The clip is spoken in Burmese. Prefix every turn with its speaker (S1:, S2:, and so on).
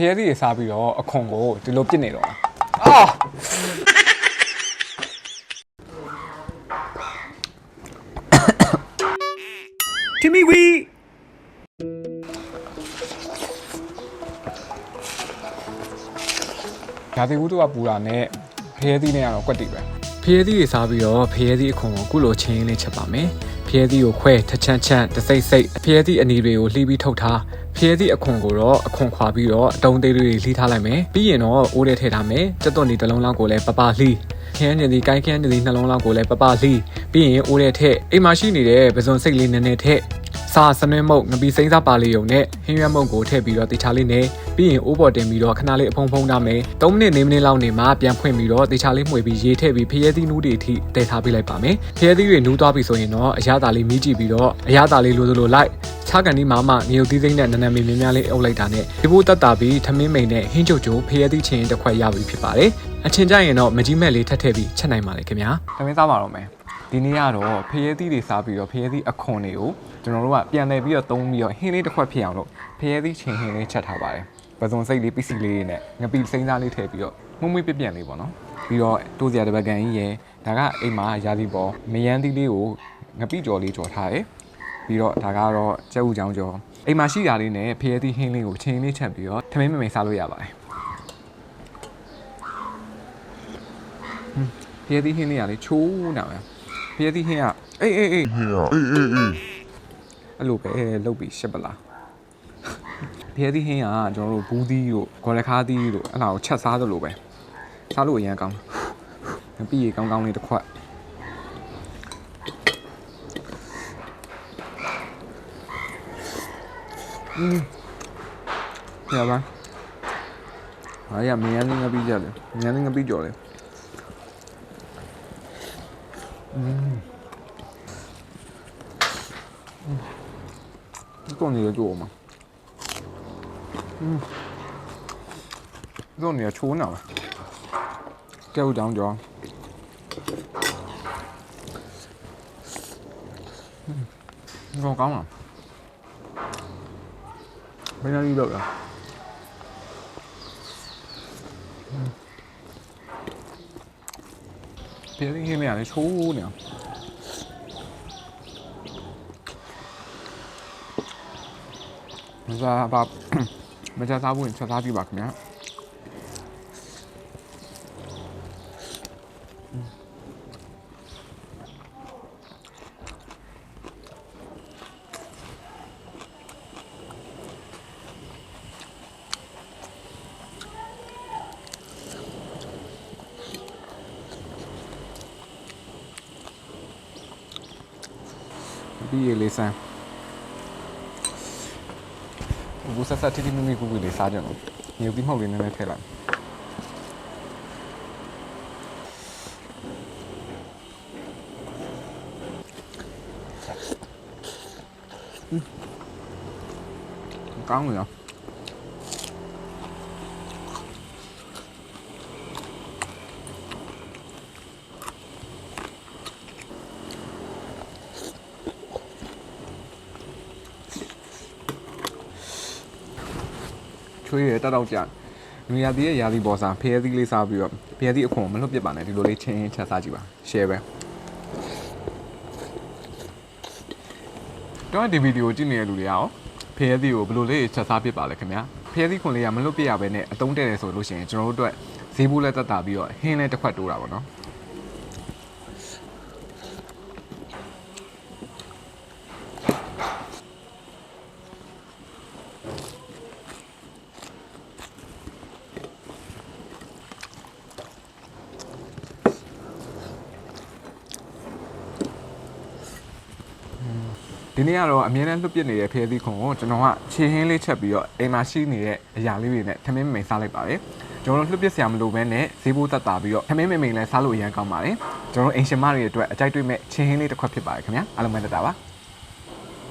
S1: ဖရဲသီးတွေစားပြီးတော့အခွန်ကိုဒီလိုပြစ်နေတော့အာ
S2: တီမီဝီ
S1: ဓာတိဝုဒ္ဓကပူတာနဲ့ဖရဲသီးနဲ့ကတော့ကွက်တိပဲဖရဲသီးတွေစားပြီးတော့ဖရဲသီးအခွန်ကိုကုလိုချင်းလေးချက်ပါမယ် ဖရဲသီးကိုခွဲထချမ်းချမ်းတစိမ့်စိမ့်ဖရဲသီးအနီတွေကိုလှီးပြီးထုတ်ထားဖရဲသီးအခွန်ကိုတော့အခွန်ခွာပြီးတော့အတုံးသေးလေးတွေလှီးထားလိုက်မယ်ပြီးရင်တော့အိုးထဲထည့်ထားမယ်ကြက်သွန်ဒီတစ်လုံးလောက်ကိုလည်းပပလှီးခင်းနေဒီကိုင်းခင်းနေဒီနှလုံးလောက်ကိုလည်းပပလှီးပြီးရင်အိုးထဲထည့်အိမ်မှာရှိနေတဲ့ပဇွန်စိတ်လေးနည်းနည်းထည့် စာစနွဲမုတ်ငပီစိမ့်စားပါလေးယုံနဲ့ဟင်းရွက်မုတ်ကိုထည့်ပြီးတော့တေချာလေးနဲ့ပြီးရင်အိုးပေါ်တင်ပြီးတော့ခဏလေးအဖုံဖုံထားမယ်3မိနစ်4မိနစ်လောက်နေမှပြန်ဖွင့်ပြီးတော့တေချာလေးမှွေပြီးရေထည့်ပြီးဖျဲသီးနူးတွေအထိတည်ထားပေးလိုက်ပါမယ်ဖျဲသီးတွေနူးသွားပြီဆိုရင်တော့အရသာလေးမီးကြည့်ပြီးတော့အရသာလေးလိုလိုလိုက်ခြားကန်ဒီမာမမြေုပ်သီးစိမ့်နဲ့နနမေမြင်းများလေးအုပ်လိုက်တာနဲ့ဒီဘိုးတက်တာပြီးထမင်းမိန်နဲ့ဟင်းကြိုကြိုဖျဲသီးချင်းတစ်ခွက်ရပြီဖြစ်ပါတယ်အချင်းကြရင်တော့မကြီးမဲ့လေးထပ်ထည့်ပြီးချက်နိုင်ပါလေခင်ဗျာထမင်းစားပါတော့မယ် ဒီနေ့ကတော့ဖျဲသီးတွေစားပြီးတော့ဖျဲသီးအခွန်တွေကိုကျွန်တော်တို့ကပြန်လည်ပြီးတော့သုံးပြီးတော့ဟင်းလေးတစ်ခွက်ဖြစ်အောင်လို့ဖျဲသီးချင်းဟင်းလေးချက်ထားပါတယ်ပဇွန်စိတ်လေးပစ္စည်းလေးတွေနဲ့ငပီစိမ့်စားလေးထည့်ပြီးတော့မှုံမွေးပြပြန်လေးပေါ့နော်ပြီးတော့တိုးစရာတစ်ပတ်ကန်ကြီးရယ်ဒါကအိမ်မှာရာသီပေါ်မယန်းသီးလေးကိုငပိကြော်လေးကြော်ထားတယ်ပြီးတော့ဒါကတော့ကျက်ဥချောင်းကြော်အိမ်မှာရှိတာလေးနဲ့ဖျဲသီးဟင်းလေးကိုချင်းလေးချက်ပြီးတော့ထမင်းမမိန်စားလို့ရပါတယ်ဖျဲသီးဟင်းလေးကလေချိုးနေတာပဲ ဖျဲသီးဟင်းကအေးအေးအေး
S3: အေးအေးအေး
S1: အဲ့လိုပဲလုတ်ပြီးရှစ်ပလားဖျဲသီးဟင်းကကျွန်တော်တို့ဘူးသီးတို့ဂေါ်လက်ခါးသီးတို့အဲ့ဒါကိုချက်စားသလိုပဲစားလို့အရင်ကောင်းတယ်ပြီးရေကောင်းကောင်းလေးတစ်ခွက်อืมရပါအားရမြန်နေငါပြီးကြတယ်မြန်နေငါပြီးကြော်တယ် Zone ရကြိုးမှာ။ Zone ရချိုးနာပါ။ကြောက်တောင်းကြောင်း။ကောင်းကောင်းလား။ဘယ်လိုလုပ်လဲ။ ပြင်းပြင်းလေးရတယ်ချိုးနေအောင်မစားပါမစားစားဖို့ရင်ချက်စားကြည့်ပါခင်ဗျာ ဒီရေလေးစမ်းဘူးဆက်ဆက်တိတိမိမိကူကူလေးစားကြလို့မြေပြီးမှုတ်လေးနည်းနည်းထည့်လိုက်ကောင်းရော ချွေးရတက်တော့ကြာနွေရာသီရဲ့ရာသီပေါ်စားဖျဲသီးလေးစားပြီးတော့ဖျဲသီးအခွန်မလွတ်ပြစ်ပါနဲ့ဒီလိုလေးချင်းချင်းချက်စားကြည့်ပါ share ပဲတော့ဒီဗီဒီယိုကြည့်နေတဲ့လူတွေရောဖျဲသီးကိုဘယ်လိုလေးချက်စားပြစ်ပါလဲခင်ဗျာဖျဲသီးခွန်လေးကမလွတ်ပြစ်ရဘဲနဲ့အတုံးတဲ့တယ်ဆိုလို့ရှိရင်ကျွန်တော်တို့အတွက်ဈေးဘူးလက်တက်တာပြီးတော့ဟင်းလဲတစ်ခွက်တိုးတာပေါ့နော် ဒီနေ့ကတော့အမြဲတမ်းလွတ်ပြစ်နေတဲ့ဖျဲသီးခွန်ကိုကျွန်တော်ကခြေဟင်းလေးချက်ပြီးတော့အိမ်မှာရှိနေတဲ့အရာလေးတွေနဲ့ထမင်းမမိန်စားလိုက်ပါတယ်ကျွန်တော်တို့လွတ်ပြစ်စရာမလိုဘဲနဲ့ဈေးဘိုးတက်တာပြီးတော့ထမင်းမမိန်လည်းစားလို့အရင်ကောင်းပါတယ်ကျွန်တော်တို့အိမ်ရှင်မတွေအတွက်အကြိုက်တွေ့မဲ့ခြေဟင်းလေးတစ်ခွက်ဖြစ်ပါတယ်ခင်ဗျာအားလုံးပဲတက်တာပါ